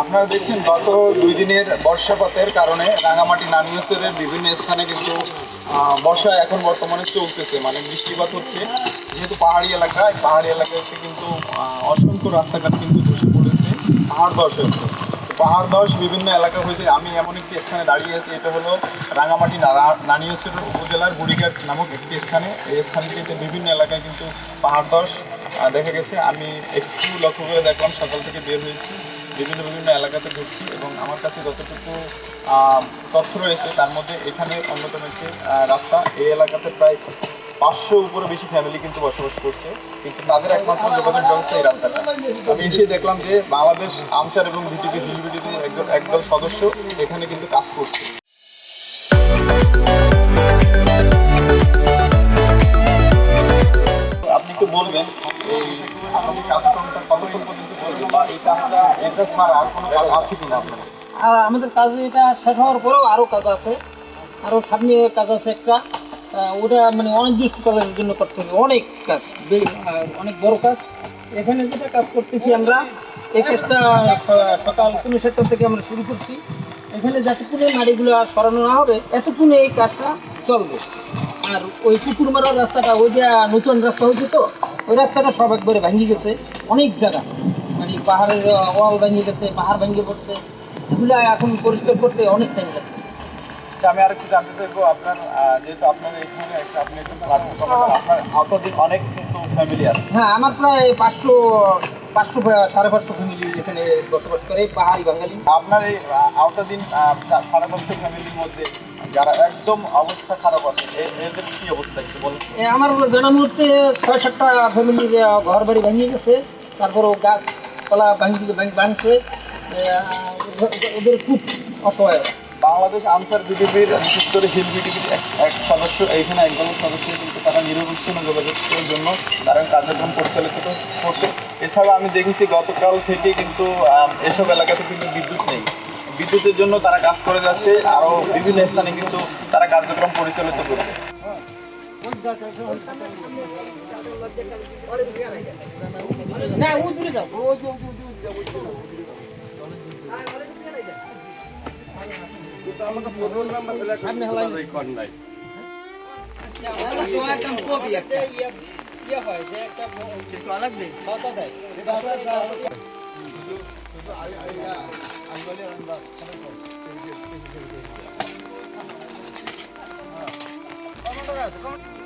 আপনারা দেখছেন, গত দুই দিনের বর্ষাপাতের কারণে রাঙামাটি নানিয়সের বিভিন্ন স্থানে কিন্তু বর্ষা এখন বর্তমানে চলতেছে মানে বৃষ্টিপাত হচ্ছে। যেহেতু পাহাড়ি এলাকা, এই পাহাড়ি এলাকাতে কিন্তু অসংখ্য রাস্তাঘাট কিন্তু ধসে পড়েছে, পাহাড় ধস হয়েছে। পাহাড় ধস বিভিন্ন এলাকা হয়েছে, আমি এমন একটি স্থানে দাঁড়িয়ে আছি, এটা হলো রাঙামাটি নারা- উপজেলার বুড়িঘাট নামক একটি স্থানে। এই স্থানটিতে বিভিন্ন এলাকায় কিন্তু পাহাড় ধস দেখা গেছে। আমি একটু লক্ষ্য করে দেখলাম, সকাল থেকে বের হয়েছি। বিভিন্ন বিভিন্ন এলাকাতে ঘুরছি এবং আমার কাছে যতটুকু তথ্য রয়েছে, তার মধ্যে এখানে অন্যতম একটি রাস্তা। এই এলাকাতে প্রায় পাঁচশো উপরে বেশি ফ্যামিলি কিন্তু বসবাস করছে। কিন্তু তাদের একমাত্র যোগাযোগ ব্যবস্থা এই রাস্তাটা। আমি এসে দেখলাম যে বাংলাদেশ আনসার এবং ভিটিপি হিলবিটিতে একজন একদল সদস্য এখানে কিন্তু কাজ করছে। আর কোনো কিনা আমাদের কাজ এটা শেষ হওয়ার পরেও আরও কাজ আছে। আরও সামনে কাজ আছে একটা। ওটা মানে অনির্দিষ্টকালের জন্য করতে হবে। অনেক কাজ অনেক বড় কাজ। এখানে যেটা কাজ করতেছি আমরা, এই কাজটা সকাল পৌনে সাতটা থেকে আমরা শুরু করছি। এখানে যতক্ষণে মাড়িগুলো সরানো না হবে, এতক্ষণে এই কাজটা চলবে। আর ওই পুকুর মারার রাস্তাটা, ওই যে নতুন রাস্তা হয়েছে তো, ওই রাস্তাটা সব একবারে ভেঙে গেছে। অনেক জায়গা। মানে পাহাড়ের ওয়াল ভেঙে গেছে পাহাড় ভেঙে পড়ছে। এগুলো এখন পরিষ্কার করতে অনেক টাইম লাগছে আচ্ছা আমি আরেকটু জানতে চাইব আপনার যেহেতু আপনার এখানে একটা আপনি প্ল্যাটফর্ম কমান্ডার আপনার অতদিন অনেক কিন্তু ফ্যামিলি আছে। হ্যাঁ আমার প্রায় পাঁচশো পাঁচশো সাড়ে পাঁচশো ফ্যামিলি এখানে বসবাস করে পাহাড়ি বাঙালি। আপনার এই আওতাধীন সাড়ে পাঁচশো ফ্যামিলির মধ্যে যারা একদম অবস্থা খারাপ আছে এদের কি অবস্থা একটু বলেন। আমার জানা মুহূর্তে ছয় সাতটা ফ্যামিলির ঘর বাড়ি ভেঙে গেছে তারপরও গাছপালা ভাঙি ভাঙছে ও- ওদের খুব অসহায়। বাংলাদেশ আনসার বিডিপির বিশেষ করে হিল বিডিপির এক সদস্য, এইখানে একদল সদস্য কিন্তু তারা নিরবিচ্ছিন্ন যোগাযোগের জন্য তারা কার্যক্রম পরিচালিত করছে। এছাড়া আমি দেখেছি গতকাল থেকে কিন্তু এসব এলাকাতে কিন্তু বিদ্যুৎ নেই। বিদ্যুতের জন্য তারা কাজ করে যাচ্ছে, আরও বিভিন্ন স্থানে কিন্তু তারা কার্যক্রম পরিচালিত করছে। হ্যাঁ ও দূরে যাও। সামনে হলাই ইয়ে হয় যে